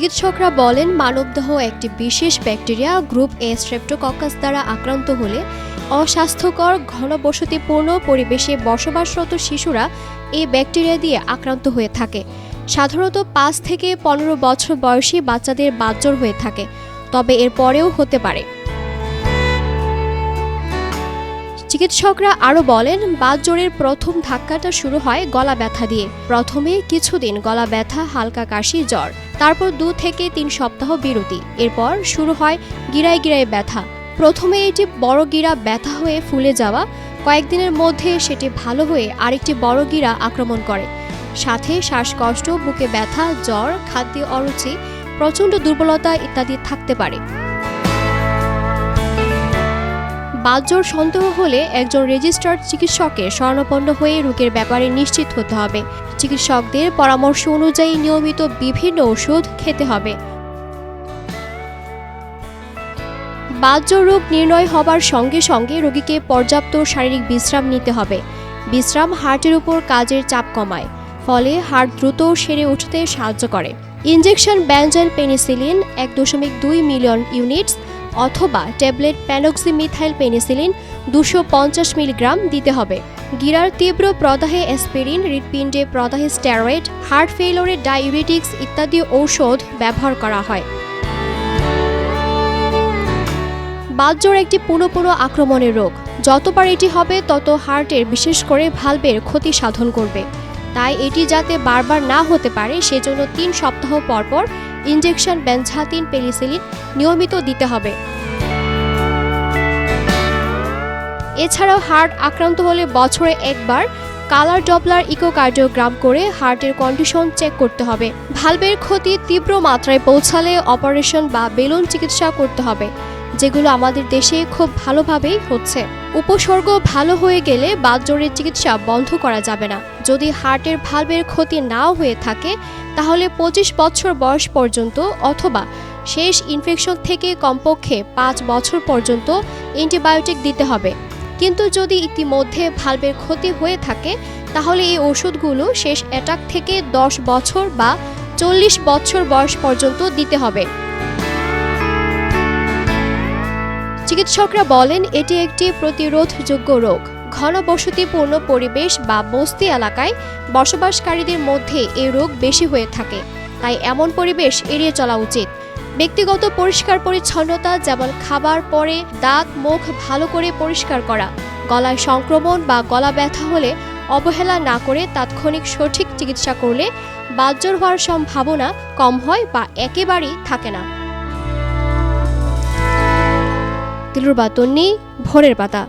চিকিৎসকরা বলেন, মানবদেহ একটি বিশেষ ব্যাকটেরিয়া গ্রুপ এ স্ট্রেপ্টোকাস দ্বারা আক্রান্ত হলে অস্বাস্থ্যকর, ঘনবসতিপূর্ণ পরিবেশে বসবাসরত শিশুরা এই ব্যাকটেরিয়া দিয়ে আক্রান্ত হয়ে থাকে। সাধারণত পাঁচ থেকে পনেরো বছর বয়সী বাচ্চাদের বাজ্জর হয়ে থাকে, তবে এর পরেও হতে পারে। চিকিৎসকরা আরও বলেন বাতজ্বরের প্রথম ধাক্কাটা শুরু হয় গলা ব্যথা দিয়ে। প্রথমে কিছুদিন গলা ব্যথা, হালকা কাশি জ্বর, তারপর দু থেকে তিন সপ্তাহ বিরতি। এরপর শুরু হয় গিরায় গিরায় ব্যথা। প্রথমে এটি বড় গিরা ব্যথা হয়ে ফুলে যাওয়া, কয়েকদিনের মধ্যে সেটি ভালো হয়ে আরেকটি বড় গিরা আক্রমণ করে। সাথে শ্বাসকষ্ট, বুকে ব্যথা, জ্বর, খাদ্যে অরুচি, প্রচণ্ড দুর্বলতা ইত্যাদি থাকতে পারে। বাতজ্বর সন্দেহ হলে একজন রেজিস্টার্ড চিকিৎসকের শরণাপন্ন হয়ে রোগের ব্যাপারে নিশ্চিত হতে হবে। চিকিৎসকদের পরামর্শ অনুযায়ী নিয়মিত বিভিন্ন ওষুধ খেতে হবে। বাতজ্বর রোগ নির্ণয় হবার সঙ্গে সঙ্গে রোগীকে পর্যাপ্ত শারীরিক বিশ্রাম নিতে হবে। বিশ্রাম হার্টের উপর কাজের চাপ কমায়, ফলে হার্ট দ্রুত সেরে উঠতে সাহায্য করে। ইনজেকশন ব্যানজেল পেনিসিলিন এক দশমিক দুই মিলিয়ন ইউনিটস অথবা ট্যাবলেট প্যানক্সিমিথাইল পেনিসিলিন দুশো পঞ্চাশ মিলিগ্রাম দিতে হবে। গিরার তীব্র প্রদাহে অ্যাসপিরিন হৃৎপিণ্ডে প্রদাহে স্টেরয়েড, হার্ট ফেইলরে ডায়াবেটিক্স ইত্যাদি ঔষধ ব্যবহার করা হয়। বাতজ্বর একটি পুনঃপুন আক্রমণের রোগ। যতবার এটি হবে, তত হার্টের বিশেষ করে ভালভের ক্ষতি সাধন করবে। তাই এটি যাতে বারবার না হতে পারে, সেজন্য তিন সপ্তাহ পর পর ইনজেকশন বেনঝাতিন পেনিসিলিন নিয়মিত দিতে হবে। এছাড়াও হার্ট আক্রান্ত হলে বছরে একবার কালার ডপলার ইকোকার্ডিওগ্রাম করে হার্টের কন্ডিশন চেক করতে হবে। ভালভের ক্ষতি তীব্র মাত্রায় পৌঁছালে অপারেশন বা বেলুন চিকিৎসা করতে হবে। যেগুলো আমাদের দেশে খুব ভালোভাবেই হচ্ছে। উপসর্গ ভালো হয়ে গেলে বাতজ্বরের চিকিৎসা বন্ধ করা যাবে না। যদি হার্টের ভালভের ক্ষতি নাও হয়ে থাকে, তাহলে পঁচিশ বছর বয়স পর্যন্ত অথবা শেষ ইনফেকশন থেকে কমপক্ষে পাঁচ বছর পর্যন্ত অ্যান্টিবায়োটিক দিতে হবে। কিন্তু যদি ইতিমধ্যে ভালভের ক্ষতি হয়ে থাকে, তাহলে এই ওষুধগুলো শেষ অ্যাটাক থেকে দশ বছর বা চল্লিশ বছর বয়স পর্যন্ত দিতে হবে। চিকিৎসকরা বলেন, এটি একটি প্রতিরোধযোগ্য রোগ। ঘনবসতিপূর্ণ পরিবেশ বা বস্তি এলাকায় বসবাসকারীদের মধ্যে এই রোগ বেশি হয়ে থাকে। তাই এমন পরিবেশ এড়িয়ে চলা উচিত। ব্যক্তিগত পরিষ্কার পরিচ্ছন্নতা যেমন খাবার পরে, দাঁত, মুখ ভালো করে পরিষ্কার করা, গলায় সংক্রমণ বা গলা ব্যথা হলে অবহেলা না করে তাৎক্ষণিক সঠিক চিকিৎসা করলে বাতজ্বর হওয়ার সম্ভাবনা কম হয় বা একেবারেই থাকে না। দিলুর বাতন্নি ভোরের পাতা।